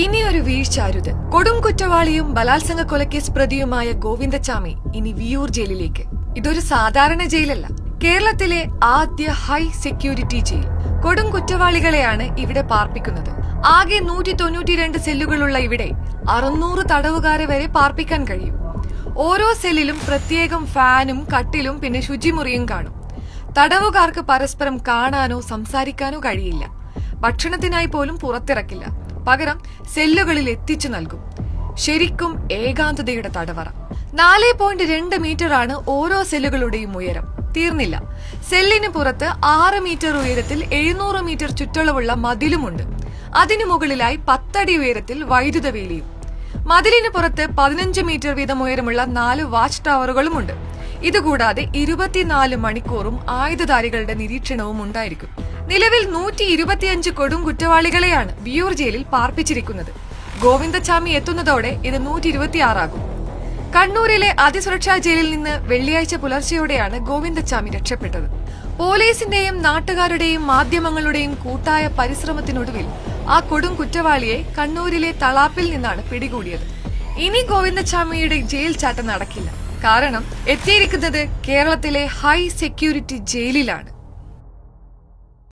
ഇനി ഒരു വീഴ്ച അരുത് കൊടും കുറ്റവാളിയും ബലാത്സംഗ കൊലക്കേസ് പ്രതിയുമായ ഗോവിന്ദച്ചാമി ഇനി വിയൂർ ജയിലിലേക്ക്. ഇതൊരു സാധാരണ ജയിലല്ല. കേരളത്തിലെ ആദ്യ ഹൈ സെക്യൂരിറ്റി ജയിൽ. കൊടും കുറ്റവാളികളെയാണ് ഇവിടെ പാർപ്പിക്കുന്നത്. ആകെ നൂറ്റി തൊണ്ണൂറ്റിരണ്ട് സെല്ലുകളുള്ള ഇവിടെ അറുന്നൂറ് തടവുകാരെ വരെ പാർപ്പിക്കാൻ കഴിയും. ഓരോ സെല്ലിലും പ്രത്യേകം ഫാനും കട്ടിലും പിന്നെ ശുചിമുറിയും കാണും. തടവുകാർക്ക് പരസ്പരം കാണാനോ സംസാരിക്കാനോ കഴിയില്ല. ഭക്ഷണത്തിനായി പോലും പുറത്തിറക്കില്ല. പകരം സെല്ലുകളിൽ എത്തിച്ചു നൽകും. ശരിക്കും ഏകാന്തതയുടെ തടവറ. നാല് പോയിന്റ് രണ്ട് മീറ്റർ ആണ് ഓരോ സെല്ലുകളുടെയും ഉയരം. തീർന്നില്ല. സെല്ലിന് പുറത്ത് ആറ് മീറ്റർ ഉയരത്തിൽ എഴുന്നൂറ് മീറ്റർ ചുറ്റളവുള്ള മതിലുമുണ്ട്. അതിനു മുകളിലായി പത്തടി ഉയരത്തിൽ വൈദ്യുത വേലിയും മതിലിന് പുറത്ത് പതിനഞ്ച് മീറ്റർ വീതം ഉയരമുള്ള നാല് വാച്ച് ടവറുകളുമുണ്ട്. ഇതുകൂടാതെ ഇരുപത്തിനാല് മണിക്കൂറും ആയുധധാരികളുടെ നിരീക്ഷണവും ഉണ്ടായിരിക്കും. നിലവിൽ നൂറ്റി ഇരുപത്തിയഞ്ച് കൊടും കുറ്റവാളികളെയാണ് വിയൂർ ജയിലിൽ പാർപ്പിച്ചിരിക്കുന്നത്. ഗോവിന്ദച്ചാമി എത്തുന്നതോടെ ഇത് നൂറ്റി ഇരുപത്തിയാറാകും. കണ്ണൂരിലെ അതിസുരക്ഷാ ജയിലിൽ നിന്ന് വെള്ളിയാഴ്ച പുലർച്ചെയോടെയാണ് ഗോവിന്ദച്ചാമി രക്ഷപ്പെട്ടത്. പോലീസിന്റെയും നാട്ടുകാരുടെയും മാധ്യമങ്ങളുടെയും കൂട്ടായ പരിശ്രമത്തിനൊടുവിൽ ആ കൊടും കുറ്റവാളിയെ കണ്ണൂരിലെ തളാപ്പിൽ നിന്നാണ് പിടികൂടിയത്. ഇനി ഗോവിന്ദച്ചാമിയുടെ ജയിൽ ചാട്ടം നടക്കില്ല. കാരണം എത്തിയിരിക്കുന്നത് കേരളത്തിലെ ഹൈ സെക്യൂരിറ്റി ജയിലിലാണ്.